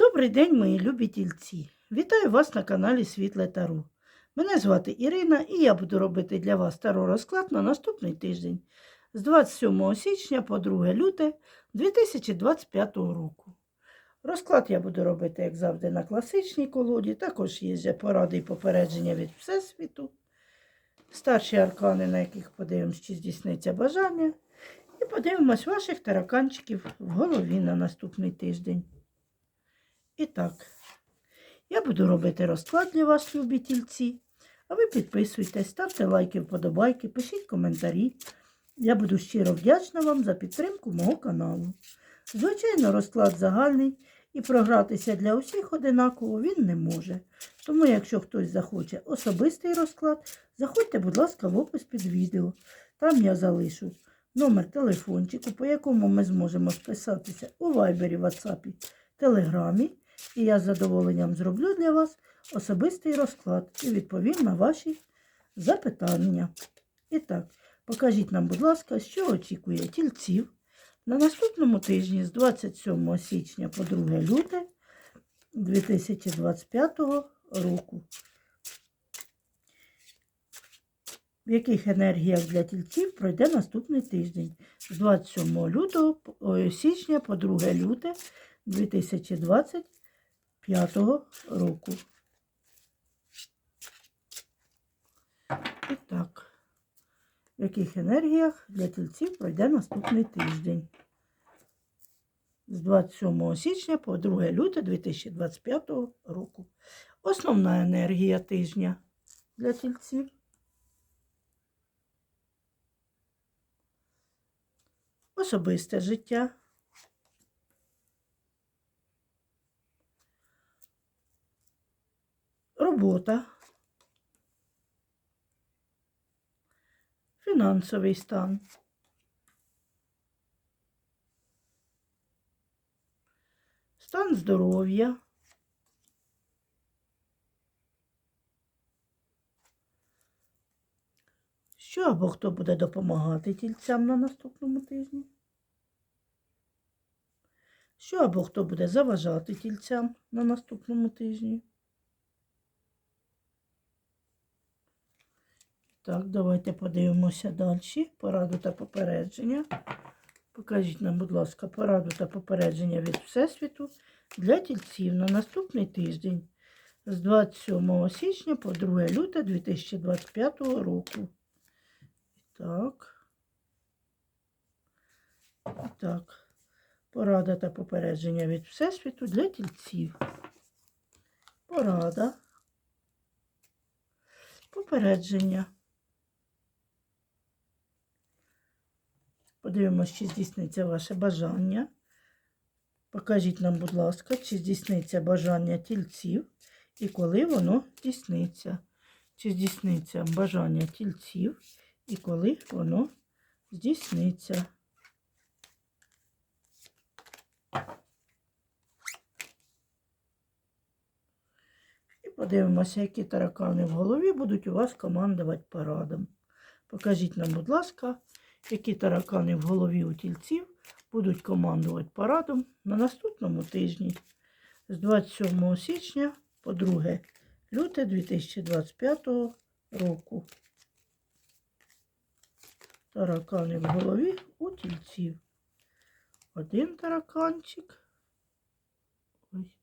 Добрий день, мої любі тільці! Вітаю вас на каналі Світле Таро. Мене звати Ірина і я буду робити для вас таро розклад на наступний тиждень з 27 січня по 2 люте 2025 року. Розклад я буду робити, як завжди, на класичній колоді. Також є поради і попередження від Всесвіту. Старші аркани, на яких подивимось, чи здійсниться бажання. І подивимось ваших тараканчиків в голові на наступний тиждень. І так, я буду робити розклад для вас, любі тільці. А ви підписуйтесь, ставте лайки, вподобайки, пишіть коментарі. Я буду щиро вдячна вам за підтримку мого каналу. Звичайно, розклад загальний і програтися для усіх одинаково він не може. Тому, якщо хтось захоче особистий розклад, заходьте, будь ласка, в опис під відео. Там я залишу номер телефончику, по якому ми зможемо списатися у Вайбері, Ватсапі, Телеграмі. І я з задоволенням зроблю для вас особистий розклад і відповім на ваші запитання. І так, покажіть нам, будь ласка, що очікує тільців на наступному тижні з 27 січня по 2 люте 2025 року. В яких енергіях для тільців пройде наступний тиждень з 27 лютого січня по 2 люте 2025 року. І так, в яких енергіях для тільців пройде наступний тиждень з 27 січня по 2 лютого 2025 року. Основна енергія тижня для тільців. Особисте життя. Робота. Фінансовий стан. Стан здоров'я. Що або хто буде допомагати тільцям на наступному тижні? Що або хто буде заважати тільцям на наступному тижні? Так, давайте подивимося далі. Пораду та попередження. Покажіть нам, будь ласка, пораду та попередження від Всесвіту для тільців на наступний тиждень з 27 січня по 2 лютого 2025 року. Так. Так. Порада та попередження від Всесвіту для тільців. Порада. Попередження. Подивимося, чи здійсниться ваше бажання. Покажіть нам, будь ласка, чи здійсниться бажання тільців і коли воно здійсниться. Чи здійсниться бажання тільців і коли воно здійсниться. І подивимося, які таракани в голові будуть у вас командувати парадом. Покажіть нам, будь ласка, які таракани в голові у тільців будуть командувати парадом на наступному тижні з 27 січня по 2 люте 2025 року. Таракани в голові у тільців. Один тараканчик. Ой.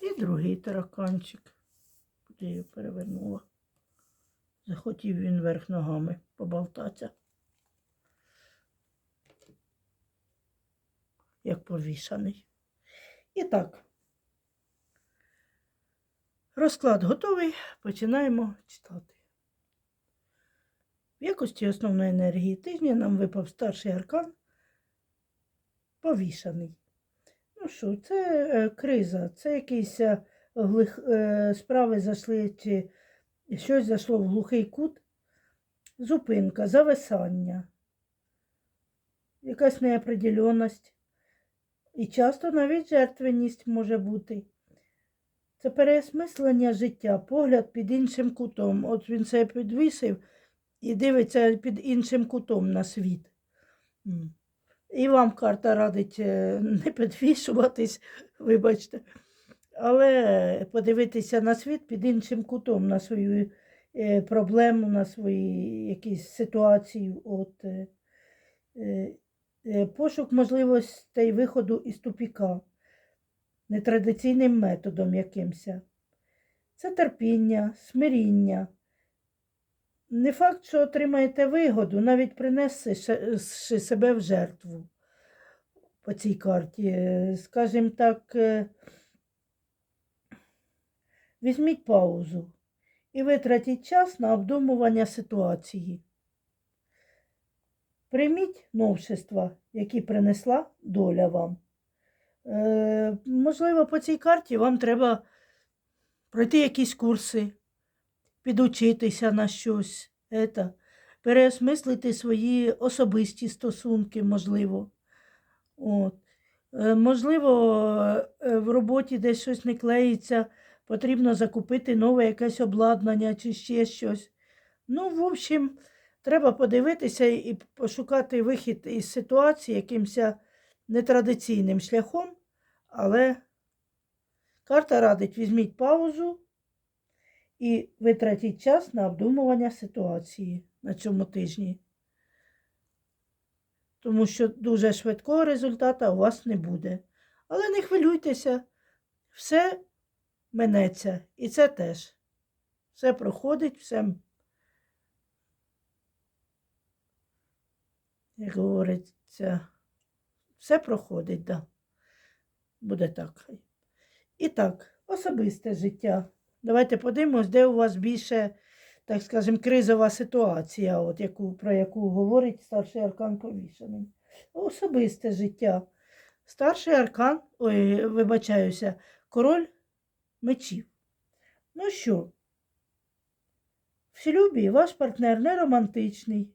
І другий тараканчик. Куди я перевернула? Захотів він вверх ногами поболтатися. Як повішаний. І так. Розклад готовий. Починаємо читати. В якості основної енергії тижня нам випав старший аркан повішаний. Ну що, це е, криза, це якісь е, е, справи зайшли, чи щось зайшло в глухий кут, зупинка, зависання, якась неопределеність. І часто навіть жертвеність може бути. Це переосмислення життя, погляд під іншим кутом. От він себе підвісив і дивиться під іншим кутом на світ. І вам карта радить е, не підвішуватись, вибачте, але подивитися на світ під іншим кутом, на свою е, проблему, на свої якісь ситуації. От, е, е, пошук можливостей виходу із тупіка нетрадиційним методом якимся. Це терпіння, смиріння. Не факт, що отримаєте вигоду, навіть принесши себе в жертву по цій карті. Скажімо так, візьміть паузу і витратіть час на обдумування ситуації. Прийміть новшества, які принесла доля вам. Е, можливо, по цій карті вам треба пройти якісь курси, підучитися на щось, ета, переосмислити свої особисті стосунки, можливо. От. Е, можливо, е, в роботі десь щось не клеїться, потрібно закупити нове якесь обладнання чи ще щось. Ну, в общем, треба подивитися і пошукати вихід із ситуації якимось нетрадиційним шляхом, але карта радить візьміть паузу і витратіть час на обдумування ситуації на цьому тижні. Тому що дуже швидкого результату у вас не буде. Але не хвилюйтеся, все минеться. І це теж. Все проходить, все, як говориться, все проходить, да. Буде так. І так, особисте життя. Давайте подивимось, де у вас більше, так скажемо, кризова ситуація, от яку, про яку говорить старший аркан повішений. Особисте життя. Старший аркан, ой, вибачаюся, король мечів. Ну що, в шлюбі ваш партнер не романтичний,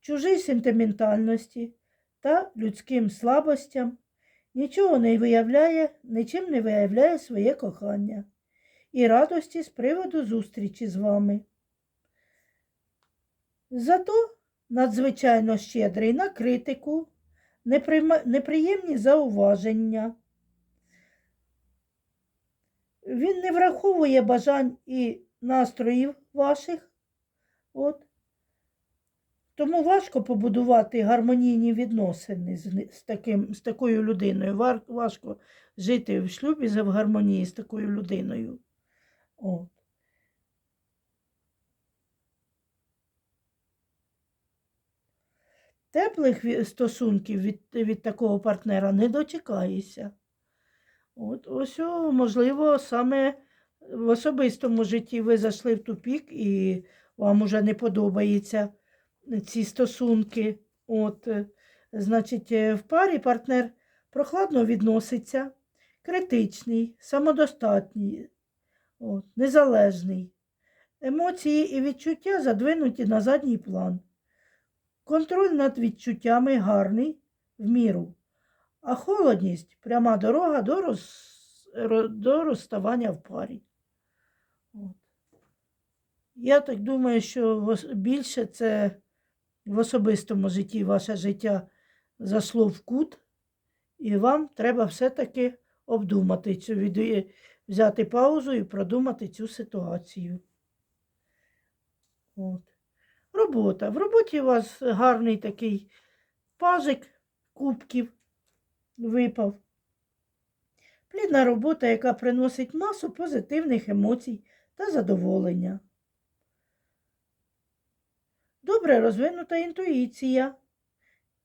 чужій сентиментальності та людським слабостям нічого не виявляє, нічим не виявляє своє кохання і радості з приводу зустрічі з вами. Зато надзвичайно щедрий на критику, неприємні зауваження. Він не враховує бажань і настроїв ваших. От. Тому важко побудувати гармонійні відносини з, з, таким, з такою людиною. Важко жити в шлюбі в гармонії з такою людиною. От. Теплих стосунків від, від такого партнера не дочекаєшся. От, ось, можливо, саме в особистому житті ви зайшли в тупік і вам уже не подобаються ці стосунки. От, е, значить, е, в парі партнер прохладно відноситься, критичний, самодостатній, от, незалежний. Емоції і відчуття задвинуті на задній план. Контроль над відчуттями гарний в міру, а холодність пряма дорога до, роз, до розставання в парі. От. Я так думаю, що більше це в особистому житті ваше життя зашло в кут, і вам треба все-таки обдумати цю віде- взяти паузу і продумати цю ситуацію. От. Робота. В роботі у вас гарний такий пажик кубків випав. Плідна робота, яка приносить масу позитивних емоцій та задоволення. Добре розвинута інтуїція,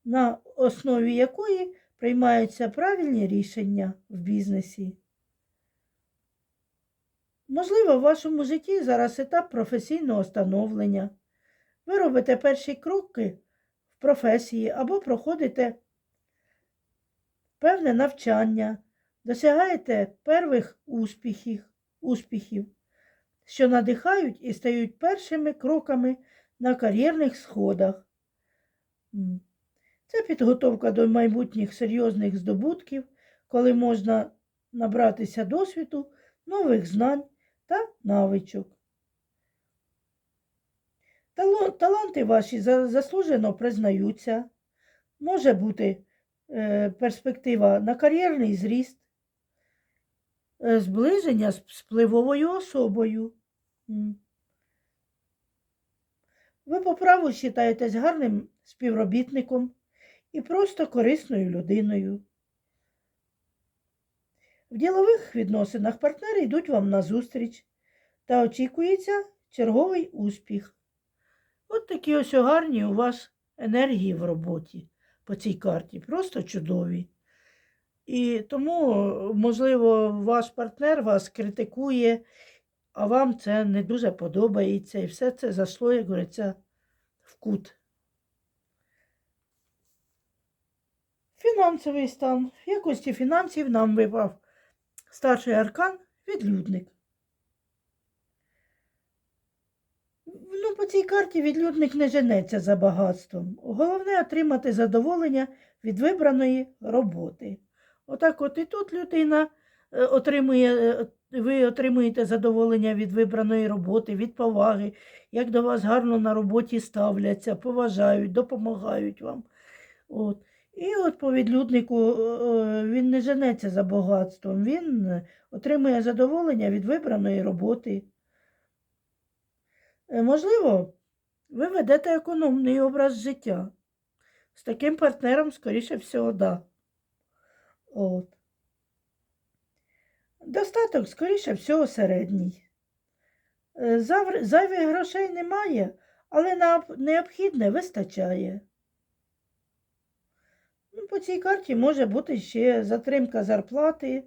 на основі якої приймаються правильні рішення в бізнесі. Можливо, в вашому житті зараз етап професійного становлення. Ви робите перші кроки в професії або проходите певне навчання, досягаєте первих успіхів, успіхів, що надихають і стають першими кроками на кар'єрних сходах. Це підготовка до майбутніх серйозних здобутків, коли можна набратися досвіду, нових знань та навичок. Таланти ваші заслужено признаються. Може бути перспектива на кар'єрний зріст, е, зближення з впливовою особою. Ви по праву вважаєтесь гарним співробітником і просто корисною людиною. В ділових відносинах партнери йдуть вам назустріч та очікується черговий успіх. От такі ось гарні у вас енергії в роботі по цій карті, просто чудові. І тому, можливо, ваш партнер вас критикує, а вам це не дуже подобається, і все це зайшло, як говориться, в кут. Фінансовий стан. В якості фінансів нам випав старший аркан відлюдник. Ну, по цій карті відлюдник не женеться за багатством. Головне отримати задоволення від вибраної роботи. Отак от і тут людина е, отримує, е, ви отримуєте задоволення від вибраної роботи, від поваги, як до вас гарно на роботі ставляться, поважають, допомагають вам. От. І от по відлюднику е, він не женеться за багатством, він отримує задоволення від вибраної роботи. Е, Можливо, ви ведете економний образ життя. З таким партнером, скоріше всього, да. От. Достаток, скоріше всього, середній. Е, Зайвих грошей немає, але на необхідне вистачає. Ну, по цій карті може бути ще затримка зарплати,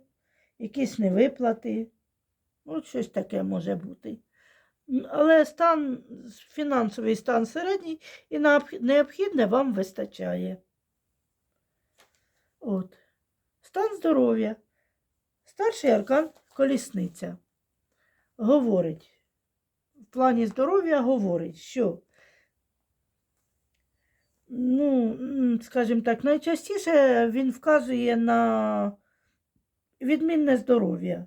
якісь невиплати. От щось таке може бути. Але стан, фінансовий стан середній і необх- необхідне вам вистачає. От. Стан здоров'я. Старший аркан колісниця. Говорить, в плані здоров'я говорить, що, ну, скажімо так, найчастіше він вказує на відмінне здоров'я.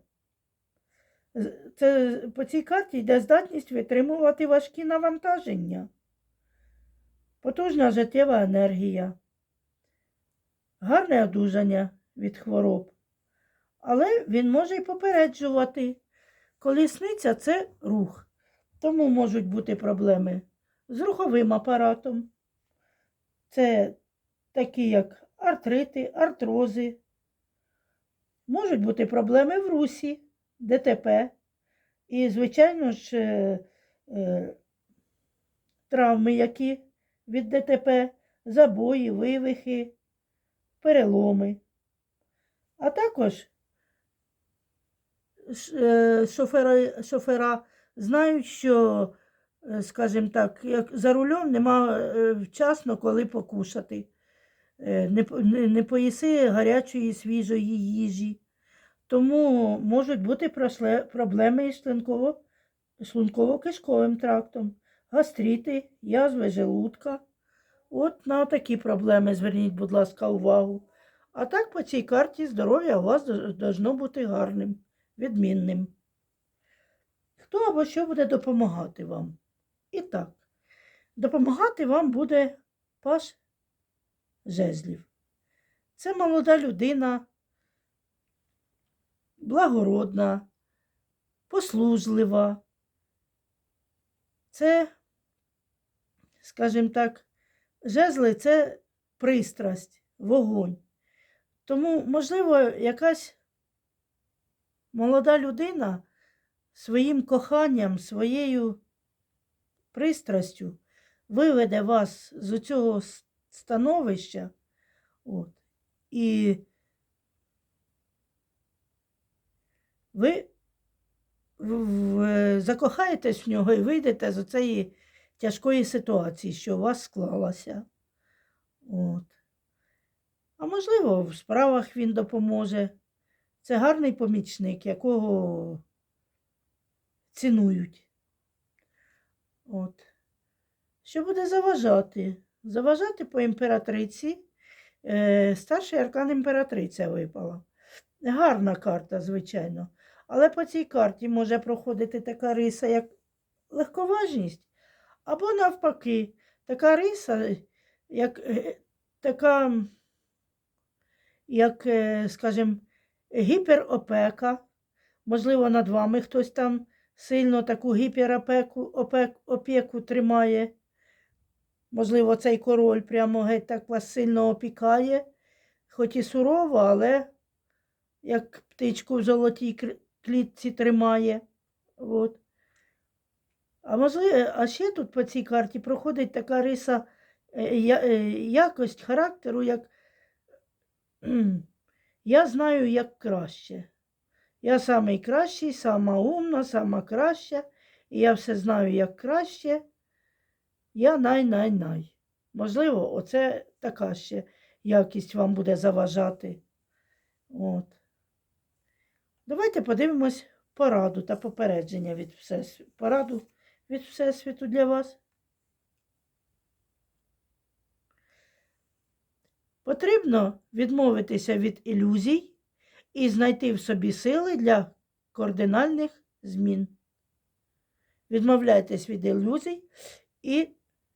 Це по цій карті йде здатність витримувати важкі навантаження, потужна життєва енергія, гарне одужання від хвороб. Але він може й попереджувати. Колісниця це рух, тому можуть бути проблеми з руховим апаратом. Це такі, як артрити, артрози. Можуть бути проблеми в русі, ДТП. І, звичайно ж, е, е, травми, які від ДТП, забої, вивихи, переломи. А також е, шофери, шофера знають, що, скажімо так, як за рулем нема вчасно коли покушати. Не, не поїси гарячої свіжої їжі. Тому можуть бути проблеми із шлунково- шлунково-кишковим трактом, гастрити, язви желудка. От на такі проблеми зверніть, будь ласка, увагу. А так по цій карті здоров'я у вас должно бути гарним, відмінним. Хто або що буде допомагати вам? І так, допомагати вам буде паш жезлів. Це молода людина, благородна, послужлива. Це, скажімо так, жезли це пристрасть, вогонь. Тому, можливо, якась молода людина своїм коханням, своєю пристрастю виведе вас з цього становища. От, і ви закохаєтесь в нього і вийдете з цієї тяжкої ситуації, що у вас склалася. От. А можливо, в справах він допоможе. Це гарний помічник, якого цінують. От. Що буде заважати? Заважати по імператриці. Е, старший аркан імператриця випала. Гарна карта, звичайно. Але по цій карті може проходити така риса, як легковажність, або навпаки, така риса, як е, така як, е, скажімо, гіперопека. Можливо, над вами хтось там сильно таку гіперопеку опек, опіку тримає. Можливо, цей король прямо геть так вас сильно опікає, хоч і сурово, але як птичку в золотій клітці тримає. От. А можливо, а ще тут по цій карті проходить така риса е, е, якость характеру, як я знаю, як краще. Я самий кращий, сама умна, сама краща, і я все знаю, як краще. Я най-най-най. Можливо, оце така ще якість вам буде заважати. От. Давайте подивимось пораду та попередження від Всесвіту. Пораду від Всесвіту для вас. Потрібно відмовитися від ілюзій і знайти в собі сили для кардинальних змін. Відмовляйтесь від ілюзій і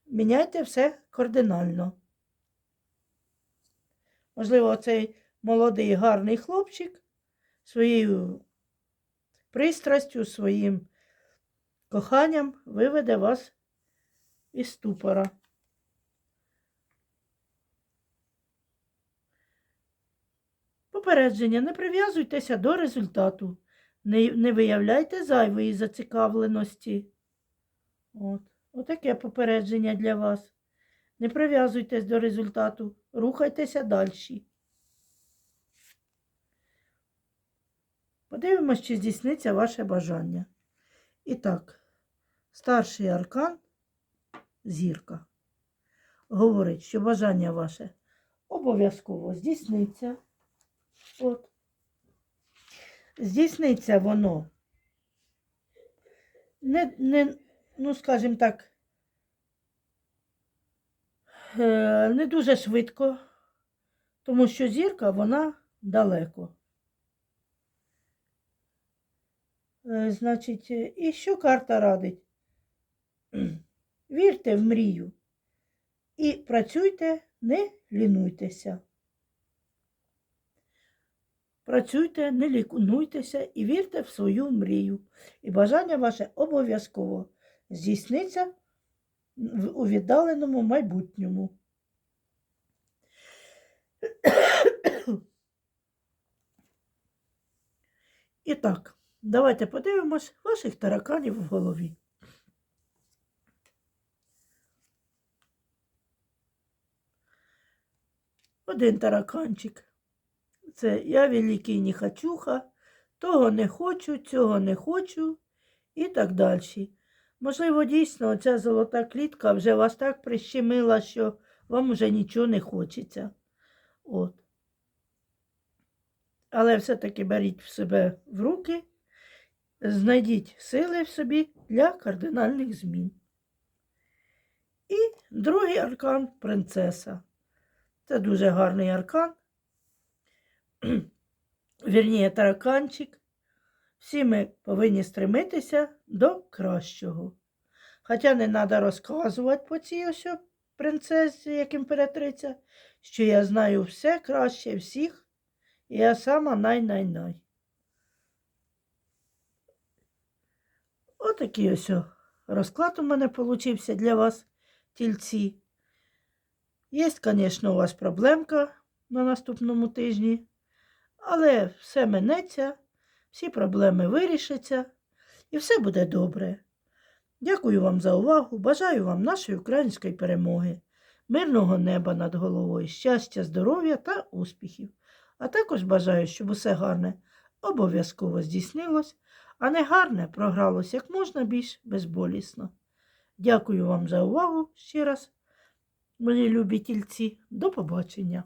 міняйте все кардинально. Можливо, цей молодий гарний хлопчик своєю пристрастю, своїм коханням виведе вас із ступора. Попередження. Не прив'язуйтеся до результату. Не, не виявляйте зайвої зацікавленості. От. Отаке попередження для вас. Не прив'язуйтесь до результату. Рухайтеся далі. Подивимось, чи здійсниться ваше бажання. І так, старший аркан зірка говорить, що бажання ваше обов'язково здійсниться. От. Здійсниться воно не, не ну, скажімо так, е, не дуже швидко, тому що зірка вона далеко. Е, Значить, е, і що карта радить? Вірте в мрію і працюйте, не лінуйтеся. Працюйте, не лікунуйтеся і вірте в свою мрію. І бажання ваше обов'язково здійсниться у віддаленому майбутньому. І так, давайте подивимось ваших тараканів в голові. Один тараканчик. Це я великий нехочуха, того не хочу, цього не хочу і так далі. Можливо, дійсно, ця золота клітка вже вас так прищемила, що вам вже нічого не хочеться. От. Але все-таки беріть в себе в руки, знайдіть сили в собі для кардинальних змін. І другий аркан принцеса. Це дуже гарний аркан. Вірніє тараканчик. Всі ми повинні стремитися до кращого. Хоча не треба розказувати по цій ось принцесі, як імператриця, що я знаю все краще всіх, і я сама най-най-най. Отакий ось розклад у мене получився для вас, тільці. Є, звісно, у вас проблемка на наступному тижні, але все минеться, всі проблеми вирішаться і все буде добре. Дякую вам за увагу. Бажаю вам нашої української перемоги, мирного неба над головою, щастя, здоров'я та успіхів. А також бажаю, щоб усе гарне обов'язково здійснилось, а не гарне програлось як можна більш безболісно. Дякую вам за увагу ще раз, мої любі тільці. До побачення.